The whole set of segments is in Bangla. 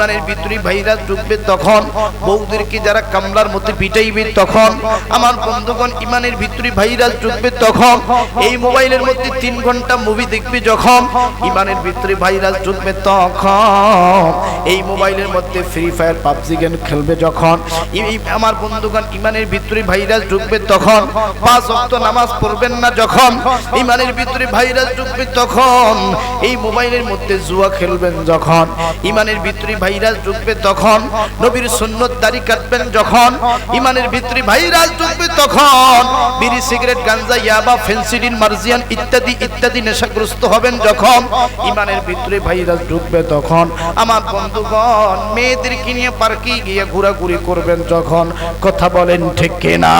ইমানের ভিতরে ভাইরাস ঢুকবে তখন বৌদেরকে যারা কামলার মধ্যে পিটাইবে তখন, আমার বন্ধুগণ ইমানের ভিতরে ভাইরাস ঢুকবে তখন, এই মোবাইলের মধ্যে তিন ঘণ্টা মুভি দেখবে যখন, ইমানের ভিতরে ভাইরাস ঢুকবে তখন, এই মোবাইলের মধ্যে ফ্রি ফায়ার পাবজি গেম খেলবে যখন আমার বন্ধুগণ ইমানের ভিতরে ভাইরাস ঢুকবে তখন, পাঁচ অক্ত নামাজ পড়বেন না যখন, ইমানের ভিতরে ভাইরাস ঢুকবে তখন, এই মোবাইলের মধ্যে জুয়া খেলবেন যখন, ইমানের ভিতরে ভাইরাস ঢুকবে তখন, নবীর সুন্নত দাড়ি কাটবেন যখন, ইমানের ভিতরে ভাইরাস ঢুকবে তখন, বিড়ি, সিগারেট, গাঞ্জা, ইয়াবা, ফেন্সিডিন, মার্জিয়ান ইত্যাদি ইত্যাদি নেশাগ্রস্ত হবেন যখন, ইমানের ভিতরে ভাইরাস ঢুকবে তখন। আমার বন্ধুগণ, মেয়েদেরকে নিয়ে পার্কে গিয়ে ঘোরাঘুরি করবেন যখন, কথা বলেন ঠিক কিনা?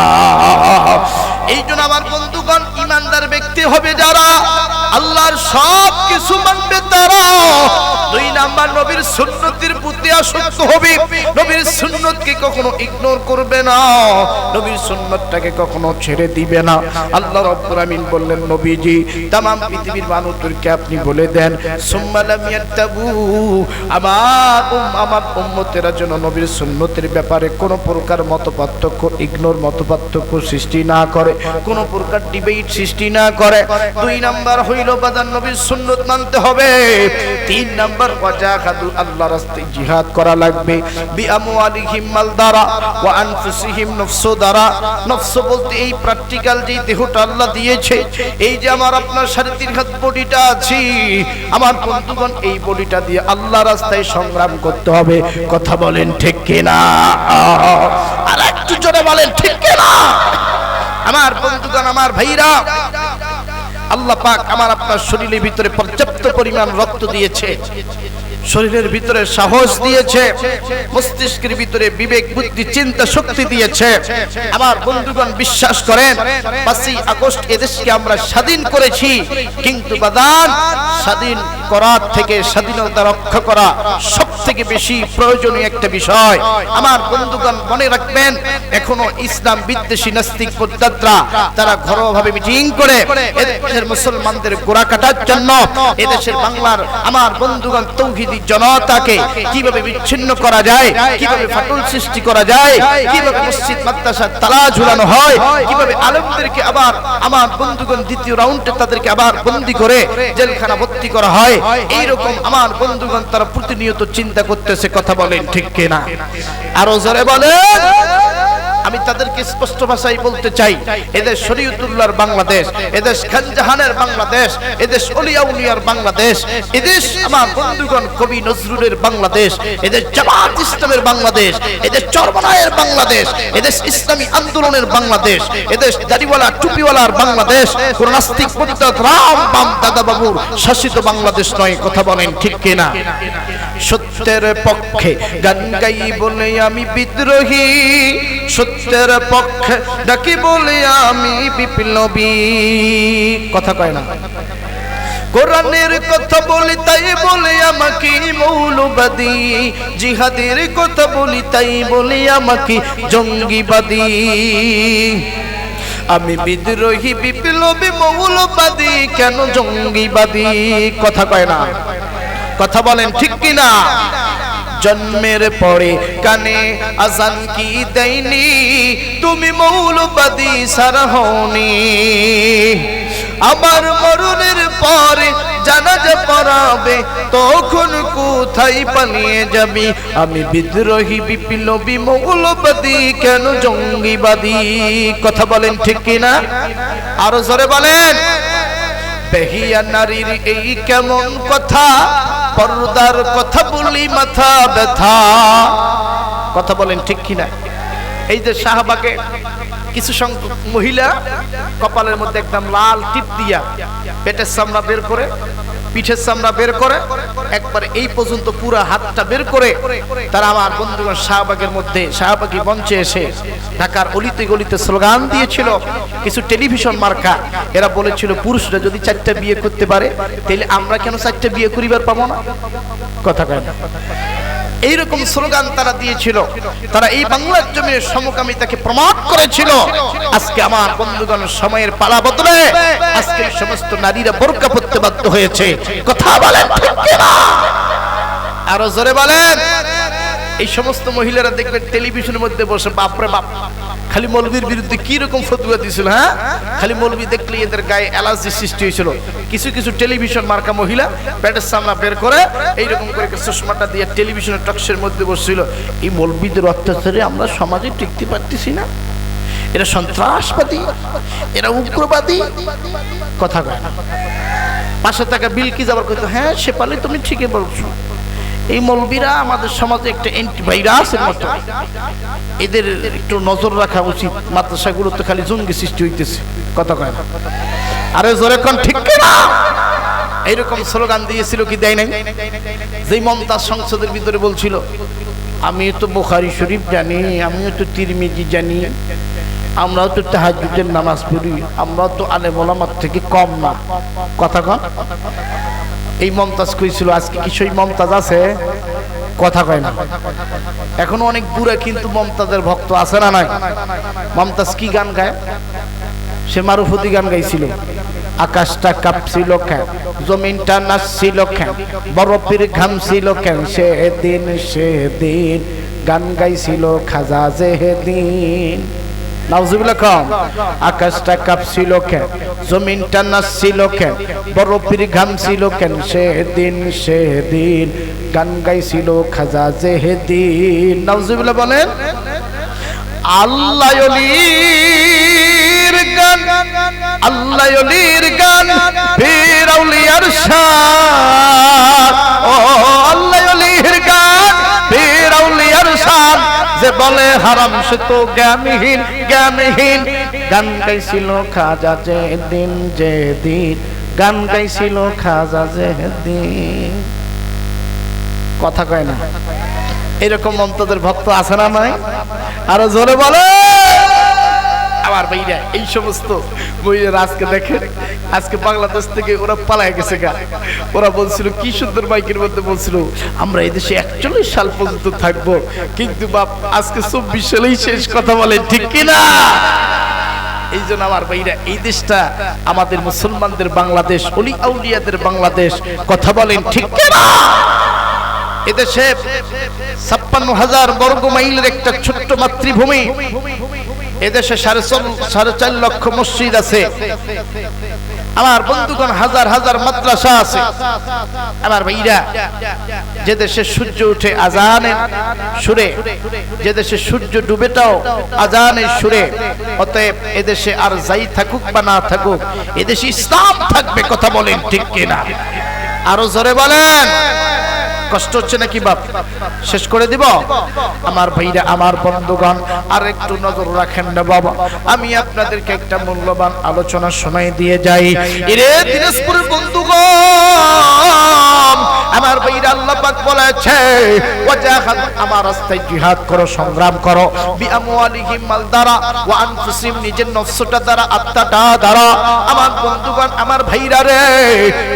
এই জন্য আমার বন্ধুগণ ইমানদার ব্যক্তি হবে যারা, আল্লাহর সব কিছু মানবে তারা। দুই নাম্বার, নবীর সুন্নতির প্রতি আসক্ত হবে। নবীর সুন্নতকে কখনো ইগনোর করবে না। নবীর সুন্নতটাকে কখনো ছেড়ে দিবে না। আল্লাহ রব্বুল আমিন বললেন, নবীজি তামাম পৃথিবীর মানুষদেরকে আপনি বলে দেন, সুম্মা লাম ইয়াতাবু আমার আমার উম্মতেরা যেন নবীর সুন্নতের ব্যাপারে কোনো প্রকার মতপার্থক্য ইগনোর মতপার্থক্য সৃষ্টি না করে। কোনো প্রকার ডিবেট সৃষ্টি না করে। দুই নাম্বার হইল বাদান নবীর সুন্নত মানতে হবে। তিন নাম্বার ওয়াজা খাদু আল্লাহ রাস্তায় জিহাদ করা লাগবে। বি আমওয়ালিহিম মাল দ্বারা ওয়া আনফুসিহিম নফস দ্বারা নফস বলতে এই প্র্যাকটিক্যাল যে দেহটা আল্লাহ দিয়েছে, এই যে আমার আপনার সাড়ে তিন হাত বডিটা আছি, আমার বন্ধুগণ, এই বডিটা দিয়ে আল্লাহ রাস্তায় সংগ্রাম করতে হবে। কথা বলেন ঠিক কিনা? আর একটু জোরে বলেন, ঠিক কিনা? আমার বন্ধুগণ, আমার ভাইরা, আল্লাহ পাক আমার আপনার শরীরের ভিতরে পর্যাপ্ত পরিমাণ রক্ত দিয়েছে, শরীরের ভিতরে সাহস দিয়েছে, মস্তিষ্কের ভিতরে বিবেক, বুদ্ধি, চিন্তা, শক্তি দিয়েছে। আমার বন্ধুগণ, বিশ্বাস করেন, পাঁচই আগস্ট এদেশকে আমরা স্বাধীন করেছি, কিন্তু বাদান, স্বাধীন করার থেকে স্বাধীনতা রক্ষা করা সব থেকে বেশি প্রয়োজনীয় একটা বিষয়। আমার বন্ধুগণ মনে রাখবেন, এখনও ইসলাম বিদ্বেষী নাস্তিক পদ্মাত্রা তারা ঘরোয়াভাবে মিটিং করে এদেশের মুসলমানদের গোড়া কাটার জন্য এদেশের বাংলার আমার বন্ধুগণ তৌহিদি জনতাকে কীভাবে বিচ্ছিন্ন করা যায়, কীভাবে ফাটল সৃষ্টি করা যায়, কীভাবে মসজিদ মাদ্রাসা তালা ঝুলানো হয়, কীভাবে আলমদেরকে আবার আমার বন্ধুগণ দ্বিতীয় রাউন্ডে তাদেরকে আবার বন্দি করে জেলখানা ভর্তি করা হয়, এইরকম আমার বন্ধুগণ তারা প্রতিনিয়ত চিন্তা করতেছে, কথা বলেন ঠিক কিনা? আরও জোরে বলেন। আমি তাদেরকে স্পষ্ট ভাষায় বলতে চাই এদের শরীয়তুল্লাহর বাংলাদেশ, এদেশ খানজাহানের বাংলাদেশ, এদেশ অলিয়া উলিয়ার বাংলাদেশ, এদেশ আমার বন্ধুগণ কবি নজরুলের বাংলাদেশ, এদেশ জামাত ইসলামের বাংলাদেশ, এদেশ চরমনায়ের বাংলাদেশ, এদেশ ইসলামী আন্দোলনের বাংলাদেশ, এদেশ দাড়িওয়ালা, টুপিওয়ালার বাংলাদেশ, কোন নাস্তিক পন্ডিত রাম বাম দাদা বাবুর শাসিত বাংলাদেশ নয়, কথা বলেন ঠিক কিনা? সত্যের পক্ষে। গান গাই বলে আমি বিদ্রোহী, সত্যের পক্ষে ডাকি বলে আমি বিপ্লবী। কথা কয় না। কোরআনের কথা বলি, তাই বলে আমাকে মৌলবাদী। জিহাদের কথা বলি, তাই বলে আমাকে জঙ্গিবাদী। আমি বিদ্রোহী, বিপ্লবী, মৌলবাদী, কেন জঙ্গিবাদী? কথা কয় না। কথা বলেন, ঠিক কিনা? জন্মের পরে কানে আজান কি দেয়নি? তুমি মৌলবাদী সারা হওনি। আমার মরণের পরে জানাজা পড়াবে, তখন কোথায় পালিয়ে যাবি? আমি বিদ্রোহী, বিপ্লবী, মৌলবাদী, কেন জঙ্গিবাদী? কথা বলেন, ঠিক কিনা? আরও জোরে বলেন। বেহিয়া নারীর এই কেমন কথা? পর্দার কথা বলি, মাথা ব্যথা। কথা বলেন ঠিক কিনা? এই যে শাহবাগে কিছু সংখ্যক মহিলা কপালের মধ্যে একদম লাল টিপ দিয়া পেটের চামড়া বের করে পিঠের চামড়া বের করে, একবার এই পর্যন্ত পুরো হাতটা বের করে, তারা আমার বন্ধুগণ শাহবাগের মধ্যে, শাহবাগি মঞ্চে এসে ঢাকার অলিতে গলিতে স্লোগান দিয়েছিল, কিছু টেলিভিশন মার্কা। এরা বলেছিল, পুরুষরা যদি চারটা বিয়ে করতে পারে, তাহলে আমরা কেন চারটা বিয়ে করিবার পাবো না? কথা কয় না। এইরকম স্লোগান তারা দিয়েছিল। তারা এই বাংলার জমির সমকামিতাকে প্রমাণ করেছিল। আজকে আমার বন্ধুগণ সময়ের পালা বদলে আজকে সমস্ত নারীরা বোরকা পড়তে বাধ্য হয়েছে। কথা বলেন? আরও জোরে বলেন। এই সমস্ত মহিলারা দেখবেন টেলিভিশনের মধ্যে বসে, বাপরে বাপ। খালি মৌলবীর বিরুদ্ধে কি রকম ফতুয়া দিয়েছিল হ্যাঁ? খালি মৌলবী দেখলে এদের গায়ে অ্যালার্জি সৃষ্টি হয়েছিল। কিছু কিছু টেলিভিশন মার্কা মহিলা প্যাটের সামনা বের করে এইরকম করে চশমাটা দিয়ে টেলিভিশনের টক্সের মধ্যে বসছিল। এই মৌলবীদের অত্যাচারে আমরা সমাজে টিকতে পারতেছি না। এরা সন্ত্রাসবাদী, এরা উগ্রবাদী। কথা কয় পাশে থাকা বিল কি যাবার কথা হ্যাঁ সে পালে তুমি ঠিকই বলছো। এই মৌলবীরা আমাদের সমাজে একটা অ্যান্টিভাইরাসের মতো। এদের একটু নজর রাখা উচিত। মাদ্রাসাগুলো তো খালি জঙ্গি সৃষ্টি হইতেছে। কথা কয় আরে জোরে কোন, ঠিক না? এইরকম স্লোগান দিয়েছিল কি দেয় নাই? যেই মমতাজ সংসদের ভিতরে বলছিল আমি তো বুখারি শরীফ জানি, আমিও তো তিরমিজি জানি, আমরাও তো তাহাজুদের নামাজ পড়ি, আমরাও তো আলে মোলামার থেকে কম না। কথা কন এই মমতাজ কইছিল, আজকে কি সেই মমতাজ আছে? কথা কয় না। এখনও অনেক দূরে কিন্তু মমতাজের ভক্ত আছে না নাই? মমতাজ কি গান গায়? সে মারুফতি গান গাইছিল। আকাশটা কাঁপছিল কেন? জমিনটা নাচছিল কেন? বরফের ঘামছিল কেন? সেদিন সেদিন গান গাইছিল খাজা যেদিন নাউজুবিল্লাহ কম। আকাশটা কাঁপছিল কেন? জমিনটা নাচছিল কেন? বরফের ঘামছিল কেন? সেদিন সেদিন গান গাইছিল খাজা যেদিন নাউজুবিল্লাহ বলেন, আল্লাহ গান, আল্লাহ অলির গান ফির আউলিয়ার শান ও আল্লাহ বলে, হারাম সে তো জ্ঞানহীন জ্ঞানহীন। গান গাইছিল খাজা যে দিন যে দিন গান গাইছিল খাজা যে দিন কথা কয় না। এরকম অন্তদের ভক্ত আছে না নাই? আরও জোরে বলে। আমার ভাইরা এই সমস্ত বইয়ের আজকে দেখেন, আজকে বাংলাদেশ থেকে ওরা পালায় গেছে গা। ওরা বলছিল, কি সুন্দর মাইকের মধ্যে? বলছিল, আমরা এই দেশে একচল্লিশ সাল পর্যন্ত থাকব, কিন্তু বাপ, আজকে চব্বিশ সালেই শেষ কথা বলে, ঠিক কিনা এই জন্য আমার ভাইরা, এই দেশটা আমাদের মুসলমানদের বাংলাদেশ, অলি আউলিয়াদের বাংলাদেশ, কথা বলেন, ঠিক কিনা এদেশে ছাপ্পান্ন হাজার বর্গ মাইলের একটা ছোট্ট মাতৃভূমি এদেশে সাড়ে সাড়ে চার লক্ষ মসজিদ আছে। আমার বন্ধুগণ, হাজার হাজার মাদ্রাসা আছে। আমার ভাইরা, যে দেশে সূর্য উঠে আজানের সুরে, যে দেশে সূর্য ডুবেটাও আজানের সুরে, অতএব এদেশে আর যাই থাকুক বা না থাকুক, এদেশে ইসলাম থাকবে, কথা বলেন ঠিক কিনা? আরও জোরে বলেন। কষ্ট হচ্ছে নাকি বাপ? শেষ করে দিব? আমার ভাইরা আমার বন্ধুগণ আর একটু নজর রাখেন না বাবা আমি আপনাদেরকে একটা মূল্যবান আলোচনার সময় দিয়ে যাই। এরে দিনাজপুরের বন্ধুগণ আমার ভাইরা আল্লাহ পাক বলেছে, ওয়াজাহাদ, আমার রাস্তায় জিহাদ করো, সংগ্রাম করো। মাল দ্বারা ওয়া নিজের নফসটা দ্বারা, আত্মাটা দ্বারা। আমার বন্ধুগণ, আমার ভাইরা রে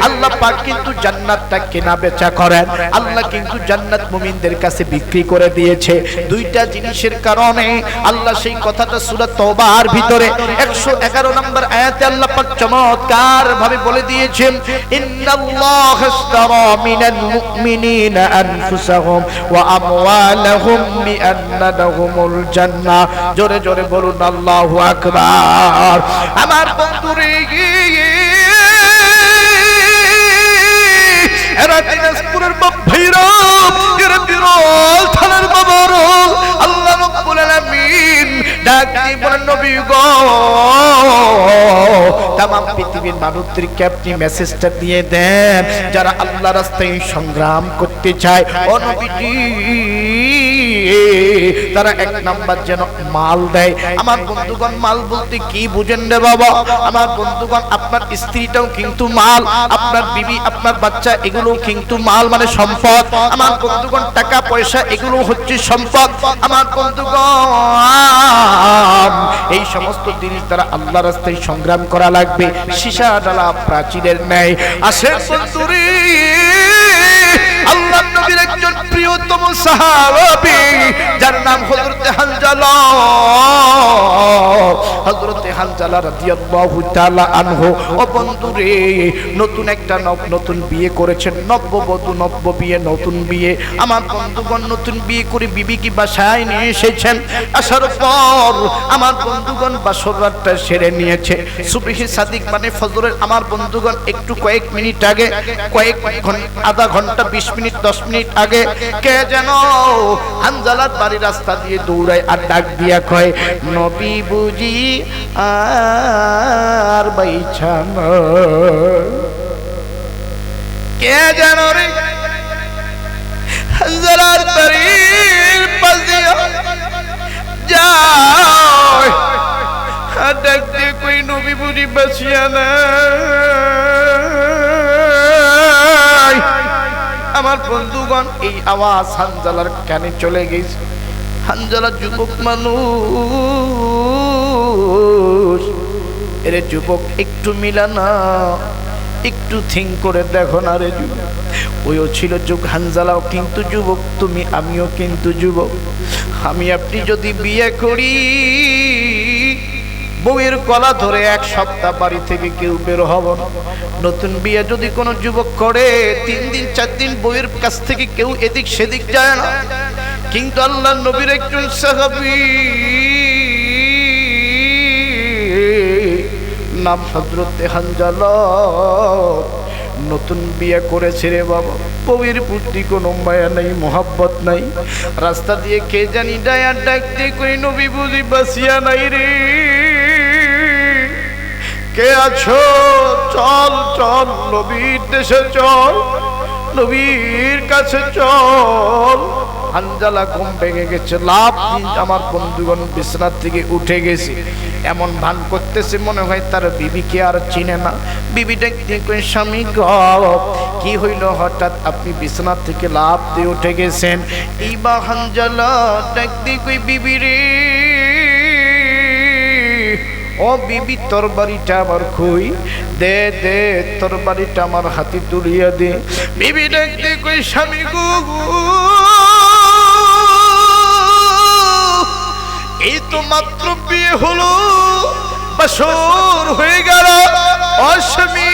আল্লাহ পাক কিন্তু জান্নাতটা কেনা বেচা করেন। আল্লাহ কিন্তু জান্নাত মুমিনদের কাছে বিক্রি করে দিয়েছে। দুইটা জিনিসের কারণে আল্লাহ সেই কথাটা সূরা তওবার ভিতরে 111 নম্বর আয়াতে আল্লাহ পাক চমৎকার ভাবে বলে দিয়েছেন, ইন্নাল্লাহ ইশতারা মিনাল আনফুসাহুম ওয়া আমওয়ালাহুম বিআন্না লাহুমুল জান্নাহ জোরে জোরে বলুন, আল্লাহু আকবার। আমার বন্ধুরে, এরা দিনাজপুরের বাপ ভৈরব এরা বিরল থানার বাবারল আল্লাহ রব্বুল আলামিন ডাক দিয়ে বলেন নবী গো। তাম পৃথিবীর মানুষদেরকে আপনি মেসেজটা দিয়ে দেন। যারা আল্লাহ রাস্তায় সংগ্রাম করতে চায়, ও তারা এক নাম্বার যেন মাল দেয়। আমার বন্ধুগণ, মাল বলতে কি বুঝেন রে বাবা? আমার বন্ধুগণ, আপনার স্ত্রীটাও কিন্তু মাল, আপনার বিবি, আপনার বাচ্চা এগুলো কিন্তু মাল মানে সম্পদ। আমার বন্ধুগণ, টাকা, পয়সা এগুলো হচ্ছে সম্পদ। আমার বন্ধুগণ, এই সমস্ত জিনিস দ্বারা আল্লাহ রাস্তায় সংগ্রাম করা লাগবে। সীসা ডালা প্রাচীরের ন্যায়। আসে আল্লাহ নবীর একজন প্রিয়তম সাহাবী, যার নাম হযরতে হানজালা হযরতে হানজালা রাদিয়াল্লাহু তাআলা আনহু। ও বন্ধুরে, নতুন একটা নব- নতুন বিয়ে করেছেন। নব্যবধূ, নব্য বিয়ে, নতুন বিয়ে। আমার বন্ধুগণ নতুন বিয়ে করে বিবি কি বাসায় নিয়ে এসেছেন? আসার পর আমার বন্ধুগণ বাসরাতটা সেরে নিয়েছে। সুবহি সাদিক মানে ফজরের। আমার বন্ধুগণ একটু কয়েক মিনিট আগে, কয়েক ঘণ্টা আধা ঘণ্টা, বিশ মিনিট, দশ মিনিট আগে কে যেন হানজালার বাড়ি রাস্তা দিয়ে দৌড়ায় আর ডাক দিয়া কয়, নবী বুঝি আর বাইছানা কে যেন রে হানজালার বাড়ির পাশ দিয়া যায় আর ডাক দিয়ে কই নবী বুঝি বাঁচিয়া নাই আমার বন্ধুগণ, এই আওয়াজ হানজালার কানে চলে গেছে। হানজালা যুবক মানুষ, এরে যুবক, একটু মিলানা একটু থিঙ্ক করে দেখো না রে যুবক। ওইও ছিল যুগ, হানজালাও কিন্তু যুবক, তুমি, আমিও কিন্তু যুবক। আমি আপনি যদি বিয়ে করি বউয়ের গলা ধরে এক সপ্তাহ বাড়ি থেকে কেউ বের হব না। নতুন বিয়ে যদি কোনো যুবক করে, তিন দিন, চার দিন বউয়ের কাছ থেকে কেউ এদিক সেদিক যায় না। কিন্তু আল্লাহ নবীর একজন সাহাবী, নাম হজরতে হানজালা। নতুন বিয়ে করেছে রে বাবা। বউয়ের প্রতি কোনো মায়া নাই, মোহাব্বত নাই। রাস্তা দিয়ে কে জানি ডায়ার ডাকতে কই নবী বুঝি বাসিয়া নাই রে। কে আছো? চল চল, নবীর দেশে চল, নবীর কাছে চল। হানজালা ঘুম ভেঙে গেছে, লাভ আমার বন্ধুগণ বিছনার থেকে উঠে গেছে। এমন ভান করতেছে, মনে হয় তার বিবিকে আর চিনে না। বিবি দেখতে স্বামী গ, কি হইল হঠাৎ আপনি বিছনার থেকে লাভ দিয়ে উঠে গেছেন? এই বা হানজালা দেখতে কই বিবি রে ও বিবি, তোর বাড়িটা আমার খুই। দে দে, তোর বাড়িটা আমার হাতে তুলিয়া দে। বিবি দেখতে কই স্বামী গো। এই তো মাত্র বিয়ে হলো বছর হয়ে গেল। অস্বামী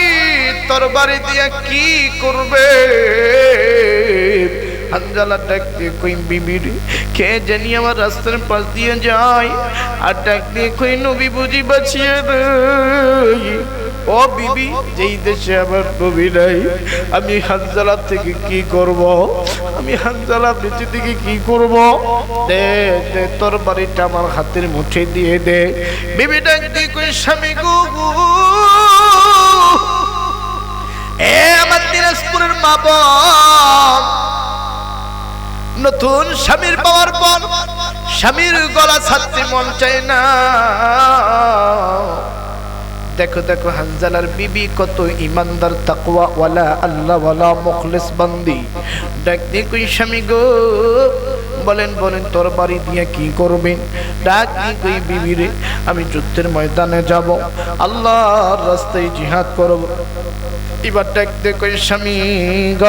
তোর বাড়ি দিয়া কি করবে? হানজালা দিয়ে কই বিবির কে জানি আমার রাস্তার পাশ দিয়ে যায়? আর ডাক দিয়ে কই নবী বুঝি বাঁচিয়ে দেয়? ও বিবি, যেই দেশে আমার নবী নাই, আমি হানজালা থেকে কি করব? আমি হানজালা বেঁচে থেকে কি করব? দে দে, তোর বাড়িটা আমার হাতের মুঠে দিয়ে দে। বিবি ডাক দিয়ে কই, স্বামী গো এ, আমার দিনাজপুরের মা বোন নতুন স্বামীর পাওয়ার পর স্বামীর গলা ছাড়তে মন চায় না। দেখো দেখো, হানজালার বিবি কত ইমানদার তাকওয়া ওয়ালা আল্লাহ ওয়ালা মুখলিস বান্দি। দিয়ে কই, স্বামী গো, বলেন বলেন, তোর বাড়ি দিয়ে কি করবেন? ডাক কই, বিবি আমি যুদ্ধের ময়দানে যাব। আল্লাহর রাস্তায় জিহাদ করব। এবার ডাকতে কই স্বামী গ।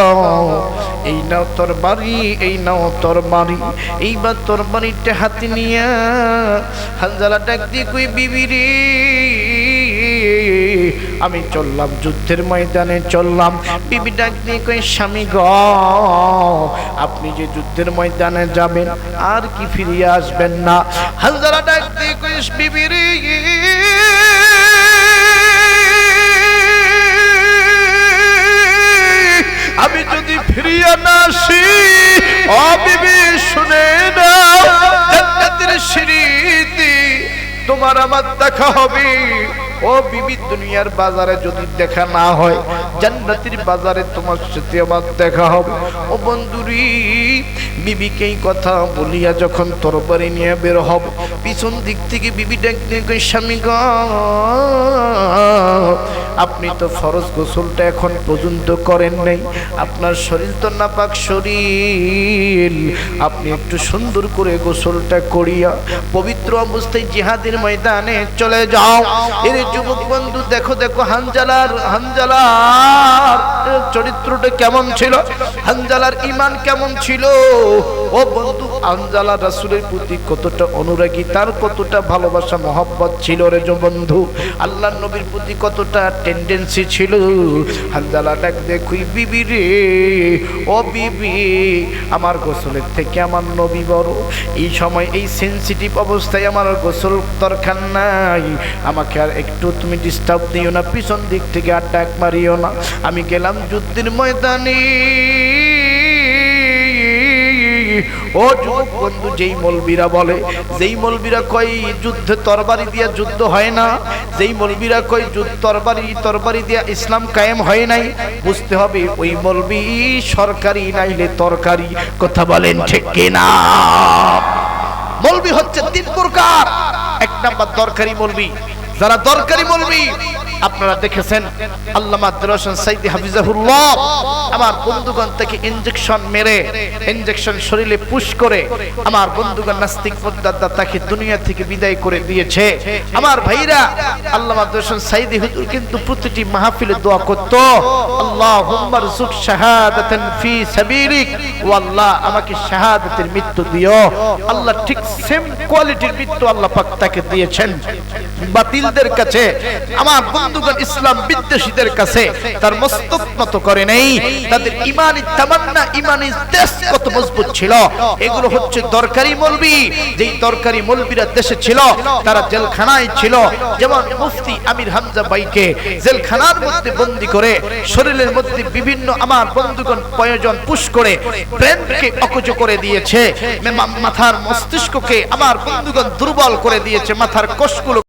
এই নাও তোর বাড়ি, এই নাও তোর বাড়ি। এইবার তোর বাড়িটা হাতে নিয়ে হানজালা ডাক দিয়ে কই, বিবি রে, আমি চললাম যুদ্ধের ময়দানে, চললাম। বিবি ডাক দিয়ে কই, স্বামী গ, আপনি যে যুদ্ধের ময়দানে যাবেন, আর কি ফিরিয়ে আসবেন না? হানজালা ডাক দিয়ে কই, বিবি রে আমি যদি ফিরিয়া না আসি অবিবি শুনে না জান্নাতের তোমার আমার দেখা হবে। ও বিবি দুনিয়ার বাজারে যদি দেখা না হয় জান্নাতের বাজারে তোমার সাথে আমার দেখা হবে। ও বন্ধুরি বিবিকে কথা বলিয়া যখন তরবারি নিয়ে বের হব পিছন দিক থেকে বিবি ডাক দিয়ে কই, স্বামী গ আপনি তো ফরজ গোসলটা এখন পর্যন্ত করেন নাই। আপনার শরীর তো নাপাক শরীর। আপনি একটু সুন্দর করে গোসলটা করিয়া পবিত্র অবস্থায় জিহাদের ময়দানে চলে যাও। এর যুবক বন্ধু দেখো দেখো হানজালার হানজালার চরিত্রটা কেমন ছিল? হানজালার ইমান কেমন ছিল? ও বন্ধু হানজালা রাসুলের প্রতি কতটা অনুরাগী, তার কতটা ভালোবাসা, মহব্বত ছিল রে বন্ধু? আল্লাহর নবীর প্রতি কতটা টেন্ডেন্সি ছিল? হানজালা ডাক দেখুই, বিবি রে, ও বিবি, আমার গোসলের থেকে আমার নবী বড়। এই সময় এই সেন্সিটিভ অবস্থায় আমার গোসল দরকার নাই। আমাকে আর একটু তুমি ডিস্টার্ব দিও না, পিছন দিক থেকে আট্টাক মারিও না। আমি গেলাম যুদ্ধের ময়দানে। ও যুবক বন্ধু, যেই মলবিরা বলে, যেই মলবিরা কয় যুদ্ধে তরবারি দিয়া যুদ্ধ হয় না, যেই মলবিরা কয় যুদ্ধ তরবারি তরবারি দিয়া ইসলাম কায়েম হয় নাই, বুঝতে হবে ওই মলবি সরকারি নাইলে তরকারি, কথা বলেন ঠিক কিনা? মলবি হচ্ছে তিন প্রকার। এক নাম্বার দরকারি মলবি। যারা দরকারি মলবি, আপনারা দেখেছেন আল্লামা দিরোশন সাইদি হাফিজাহুল্লাহ আমার বন্ধুগণ থেকে ইনজেকশন মেরে ইনজেকশন শরীরে পুশ করে, আমার বন্ধুগণ নাস্তিক মুদ্দাদা তাকে দুনিয়া থেকে বিদায় করে দিয়েছে। আমার ভাইরা, আল্লামা দিরোশন সাইদি হুজুর কিন্তু প্রতিটি মাহফিলে দোয়া করত, আল্লাহুম্মা রযুক শাহাদাতান ফি সাবিলিক ও আল্লাহ আমাকে শাহাদাতের মৃত্যু দিও। আল্লাহ ঠিক সেম কোয়ালিটির মৃত্যু আল্লাহ পাক তাকে দিয়েছেন। বাতিলদের কাছে, আমার বন্ধুগণ ইসলাম বিদ্বেষীদের কাছে তার মস্তক মতো করে নেই। তাদের ইমানি তামান্না ইমানি দেশ কত মজবুত ছিল। এগুলো হচ্ছে দরকারি মলবি। যেই দরকারি মলবিরা দেশে ছিল, তারা জেলখানায় ছিল। যেমন মুফতি আমির হামজা বাইকে জেলখানার মধ্যে বন্দি করে, শরীরের মধ্যে বিভিন্ন আমার বন্ধুগণ প্রয়োজন পুশ করে, ব্রেনকে অকজ করে দিয়েছে। মাথার মস্তিষ্ককে আমার বন্ধুগণ দুর্বল করে দিয়েছে, মাথার কোষগুলো